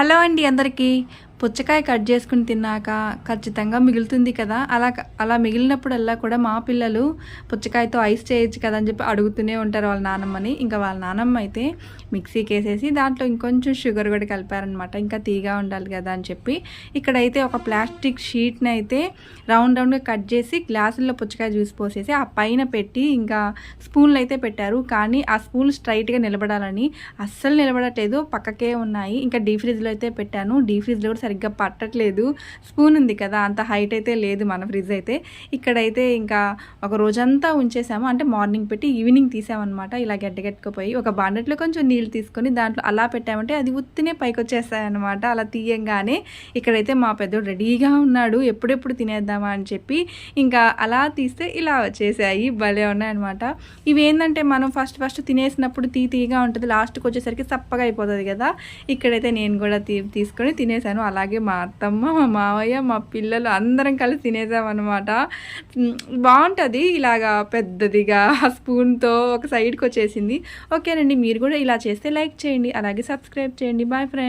Hello అండి అందరికీ. పుచ్చకాయ కట్ చేసుకుని తిన్నాక ఖచ్చితంగా మిగులుతుంది కదా. అలా అలా మిగిలినప్పుడల్లా కూడా మా పిల్లలు పుచ్చకాయతో ఐస్ చేయొచ్చు కదా అని చెప్పి అడుగుతూనే ఉంటారు వాళ్ళ నానమ్మని. ఇంకా వాళ్ళ నానమ్మ అయితే మిక్సీకి వేసేసి దాంట్లో ఇంకొంచెం షుగర్ కూడా కలిపారనమాట ఇంకా తీగా ఉండాలి కదా అని చెప్పి. ఇక్కడైతే ఒక ప్లాస్టిక్ షీట్ని అయితే రౌండ్ రౌండ్గా కట్ చేసి గ్లాసుల్లో పుచ్చకాయ జ్యూస్ పోసేసి ఆ పైన పెట్టి ఇంకా స్పూన్లు అయితే పెట్టారు. కానీ ఆ స్పూన్ స్ట్రైట్గా నిలబడాలని అస్సలు నిలబడట్లేదు. పక్కకే ఉన్నాయి. ఇంకా డీ ఫ్రిడ్జ్లో అయితే పెట్టాను. డీ ఫ్రిడ్జ్లో కూడా సరిగ్గా పట్టట్లేదు. స్పూన్ ఉంది కదా అంత హైట్ అయితే లేదు మన ఫ్రిడ్జ్ అయితే. ఇక్కడైతే ఇంకా ఒక రోజంతా ఉంచేసాము. అంటే మార్నింగ్ పెట్టి ఈవినింగ్ తీసామన్నమాట. ఇలా గడ్డగట్టుకుపోయి ఒక బాండెట్లో కొంచెం నీళ్ళు తీసుకొని దాంట్లో అలా పెట్టామంటే అది ఉత్తినే పైకి వచ్చేస్తాయన్నమాట అలా తీయంగానే ఇక్కడైతే మా పెద్దోడు రెడీగా ఉన్నాడు. ఎప్పుడెప్పుడు తినేద్దామా అని చెప్పి ఇంకా అలా తీస్తే ఇలా వచ్చేసాయి. భలే ఉన్నాయన్నమాట. ఇవి ఏంటంటే మనం ఫస్ట్ ఫస్ట్ తినేసినప్పుడు తీ తీగా ఉంటుంది. లాస్ట్కి వచ్చేసరికి చప్పగా అయిపోతుంది కదా. ఇక్కడైతే నేను కూడా తీ తీసుకొని తినేసాను. అలా అలాగే మా అత్తమ్మ మా మావయ్య మా పిల్లలు అందరం కలిసి తినేసామన్నమాట. బాగుంటుంది ఇలాగా పెద్దదిగా స్పూన్తో ఒక సైడ్కి వచ్చేసింది. ఓకేనండి మీరు కూడా ఇలా చేస్తే లైక్ చేయండి అలాగే సబ్స్క్రైబ్ చేయండి. Bye friend.